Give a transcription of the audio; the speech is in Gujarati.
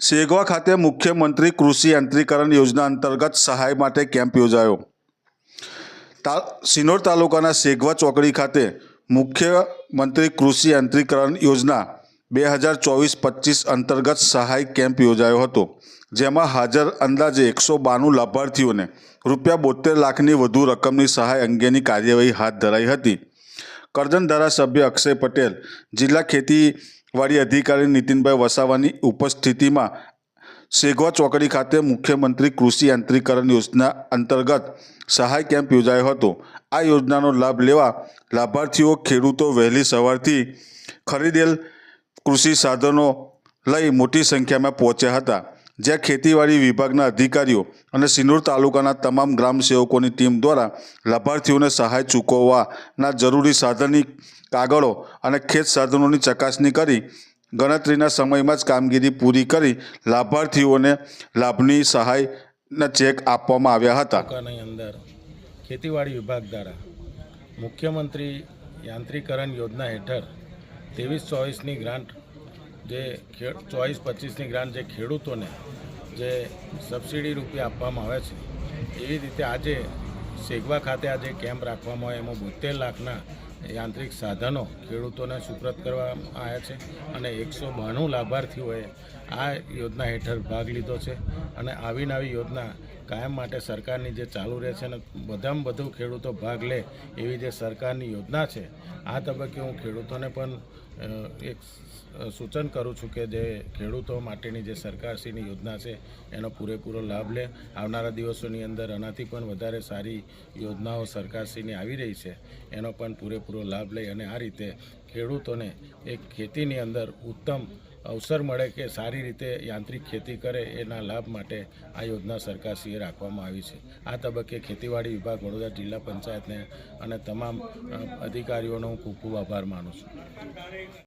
શેગવા ખાતે મુખ્યમંત્રી કૃષિ યાંત્રીકરણ યોજના અંતર્ગત સહાય માટે કેમ્પ યોજાયો. તા સિનોર તાલુકાના શેગવા ચોકડી ખાતે મુખ્યમંત્રી કૃષિ યાંત્રીકરણ યોજના બે હજાર ચોવીસ પચીસ અંતર્ગત સહાય કેમ્પ યોજાયો હતો, જેમાં હાજર અંદાજે એકસો બાણું લાભાર્થીઓને રૂપિયા બોતેર લાખની વધુ રકમની સહાય અંગેની કાર્યવાહી હાથ ધરાઈ હતી. કરજણ ધારાસભ્ય અક્ષય પટેલ જિલ્લા ખેતીવાડી અધિકારી નીતિનભાઈ વસાવાની ઉપસ્થિતિમાં શેગવા ચોકડી ખાતે મુખ્યમંત્રી કૃષિ યાંત્રિકરણ યોજના અંતર્ગત સહાય કેમ્પ યોજાયો હતો. આ યોજનાનો લાભ લેવા લાભાર્થીઓ ખેડૂતો વહેલી સવારથી ખરીદેલ કૃષિ સાધનો લઈ મોટી સંખ્યામાં પહોંચ્યા હતા. જ્યાં ખેતીવાડી વિભાગના અધિકારીઓ અને સિનોર તાલુકાના તમામ ગ્રામ સેવકોની ટીમ દ્વારા લાભાર્થીઓને સહાય ચૂકવવાના જરૂરી સાધનની કાગળો અને ખેત સાધનોની ચકાસણી કરી ગણતરીના સમયમાં જ કામગીરી પૂરી કરી લાભાર્થીઓને લાભની સહાયના ચેક આપવામાં આવ્યા હતા. અંદર ખેતીવાડી વિભાગ દ્વારા મુખ્યમંત્રી યાંત્રીકરણ યોજના હેઠળ ત્રેવીસ ચોવીસની ગ્રાન્ટ જે ચોવીસ, પચીસની ગ્રાન્ટ જે ખેડૂતોને જે સબસિડી રૂપે આપવામાં આવે છે, એવી રીતે આજે સેગવા ખાતે આજે કેમ્પ રાખવામાં આવે, એમાં બોતેર લાખના યાંત્રિક સાધનો ખેડૂતોને સુપ્રત કરવામાં આવ્યા છે અને એકસો બાણું લાભાર્થીઓએ આ યોજના હેઠળ ભાગ લીધો છે અને આવી નવી યોજના કાયમ માટે સરકારની જે ચાલુ રહેશે અને બધામાં બધું ખેડૂતો ભાગ લે એવી જે સરકારની યોજના છે, આ તબક્કે હું ખેડૂતોને પણ એક સૂચન કરું છું કે જે ખેડૂતો માટેની જે સરકારશ્રીની યોજના છે, એનો પૂરેપૂરો લાભ લે. આવનારા દિવસોની અંદર આનાથી પણ વધારે સારી યોજનાઓ સરકારશ્રીની આવી રહી છે, એનો પણ પૂરેપૂરો લાભ લઈ અને આ રીતે ખેડૂતોને એક ખેતીની અંદર ઉત્તમ અવસર મળે કે સારી રીતે યાંત્રિક ખેતી કરે એના લાભ માટે આ યોજના સરકારશ્રીએ રાખવામાં આવી છે. આ તબક્કે ખેતીવાડી વિભાગ વડોદરા જિલ્લા પંચાયતને અને તમામ અધિકારીઓનો હું ખૂબ ખૂબ આભાર માનું છું.